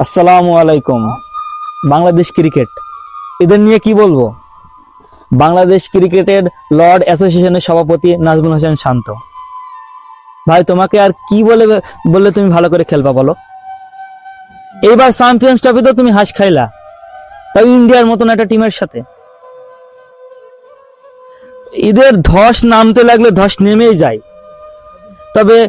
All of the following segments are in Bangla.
আসসালামু আলাইকুম। বাংলাদেশ ক্রিকেট। এদের নিয়ে কি বলব? বাংলাদেশ ক্রিকেটের লর্ড অ্যাসোসিয়েশনের সভাপতি নাজমুল হোসেন শান্ত। ভাই, তোমাকে আর কি বলে বললে তুমি ভালো করে খেলবা বলো? এইবার চ্যাম্পিয়ন্স ট্রফি তো তুমি হাঁস খাইলা। তাও ইন্ডিয়ার মতন একটা টিমের সাথে। এদের ধস নামতে লাগলে ধস নেমেই যায়। তবে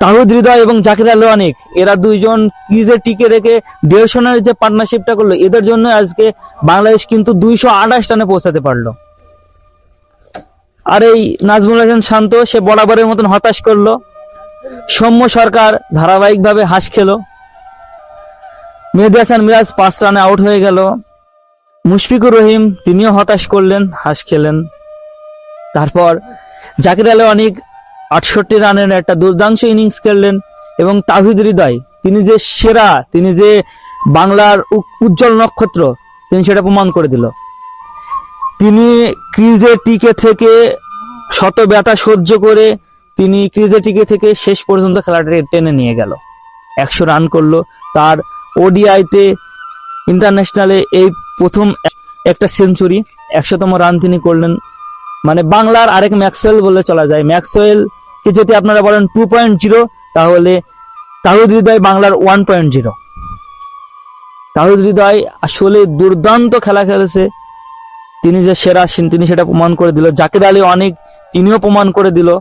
তাহুদ হৃদয় এবং জাকির আলী অনেক এরা দুইজন ক্রিজে টিকে রেখে দেড়শো রানের যে পার্টনারশিপটা করল, এদের জন্য আজকে বাংলাদেশ কিন্তু দুইশো আঠাশ রানে পৌঁছাতে পারল। আর এই নাজমুল হাসান শান্ত, সে বরাবরের মতন হতাশ করল। সৌম্য সরকার ধারাবাহিকভাবে হাঁস খেলো। মেহেদি হাসান মিরাজ পাঁচ রানে আউট হয়ে গেল। মুশফিকুর রহিম, তিনিও হতাশ করলেন, হাঁস খেলেন। তারপর জাকির আলী অনেক আটষট্টি রানের একটা দুর্দাংশ ইনিংস খেললেন এবং তাহিদ হৃদয়, তিনি যে সেরা, তিনি যে বাংলার উজ্জ্বল নক্ষত্র, তিনি সেটা প্রমাণ করে দিল। তিনি ক্রিজে টিকে থেকে শত ব্যথা সহ্য করে তিনি ক্রিজে টিকে থেকে শেষ পর্যন্ত খেলাটাকে টেনে নিয়ে গেল। একশো রান করল। তার ওডিআইতে ইন্টারন্যাশনালে এই প্রথম একটা সেঞ্চুরি, একশোতম রান তিনি করলেন। মানে বাংলার আরেক ম্যাক্সওয়েল বলে চলা যায়। ম্যাক্সওয়েল কে যদি আপনারা বলেন টু পয়েন্ট জিরো তাহলে তাহুদ হৃদয় বাংলার one point zero Towhid Hridoy আসলে দুর্দান্ত খেলা খেলেছে। তিনি যে সেরা তিনি সেটা প্রমাণ করে দিল। জাকির আলী অনেক তিনিও প্রমাণ করে দিল।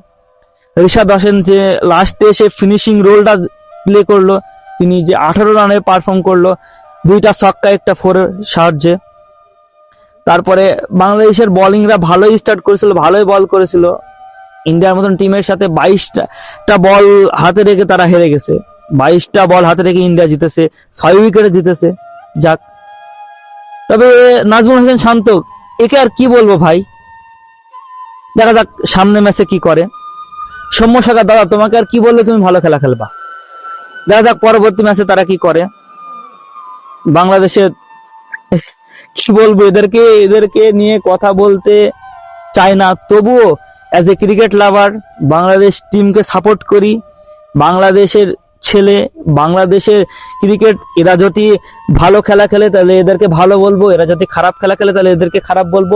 ঋষাদ হোসেন যে লাস্টে এসে ফিনিশিং রোলটা প্লে করল, তিনি যে আঠারো রানে পারফর্ম করল, দুইটা ছক্কা, একটা ফোরের সাহায্যে। তারপরে বাংলাদেশের বোলিংরা ভালোই স্টার্ট করেছিল, ভালোই বল করেছিল। ইন্ডিয়ার মতন টিমের সাথে বাইশটা বল হাতে রেখে তারা হেরে গেছে। বাইশটা বল হাতে রেখে ইন্ডিয়া জিতেছে, ছয় উইকেটে জিতেছে। যাক। তবে নাজমুল হোসেন শান্ত, একে আর কি বলব ভাই? দেখা যাক সামনে ম্যাচে কি করে। সৌম্য সাগর দাদা, তোমাকে আর কি বললে তুমি ভালো খেলা খেলবা? দেখা যাক পরবর্তী ম্যাচে তারা কি করে। বাংলাদেশের কি বলব, এদেরকে এদেরকে নিয়ে কথা বলতে চাই না। তবুও as a cricket lover Bangladesh টিমকে সাপোর্ট করি। বাংলাদেশের ছেলে, বাংলাদেশের ক্রিকেট এরা যদি ভালো খেলা খেলে, তাহলে এদেরকে ভালো বলব। এরা যদি খারাপ খেলা খেলে, তাহলে এদেরকে খারাপ বলব।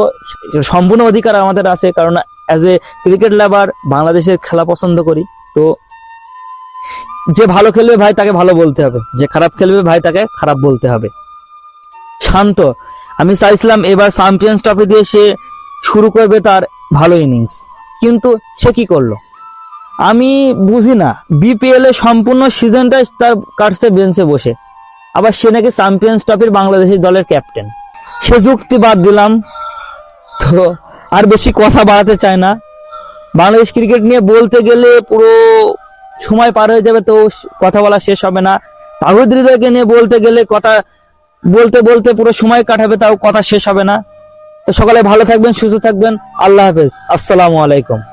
সম্পূর্ণ অধিকার আমাদের আছে, কারণ অ্যাজ এ ক্রিকেট লাভার বাংলাদেশের খেলা পছন্দ করি। তো, যে ভালো খেলবে ভাই, তাকে ভালো বলতে হবে। যে খারাপ খেলবে ভাই, তাকে খারাপ বলতে হবে। শান্ত আমি চাইছিলাম এবার চ্যাম্পিয়ন্স ট্রফি দিয়ে সে শুরু করবে তার ভালো ইনিংস কিন্তু সে কি করল? আমি বুঝি না বিপিএল এ সম্পূর্ণ সিজনটাই তার কাটছে বেঞ্চে বসে। আবার সে নাকি চ্যাম্পিয়ন্স ট্রফির বাংলাদেশের দলের ক্যাপ্টেন সে যুক্তি বাদ দিলাম। তো আর বেশি কথা বাড়াতে চায় না। বাংলাদেশ ক্রিকেট নিয়ে বলতে গেলে পুরো সময় পার হয়ে যাবে তো কথা বলা শেষ হবে না। তাহিদ হৃদয়কে নিয়ে বলতে গেলে কথা বলতে বলতে পুরো সময় কাটাবে, তাও কথা শেষ হবে না। তো সকালে ভালো থাকবেন, সুস্থ থাকবেন। আল্লাহ হাফেজ। আসসালামু আলাইকুম।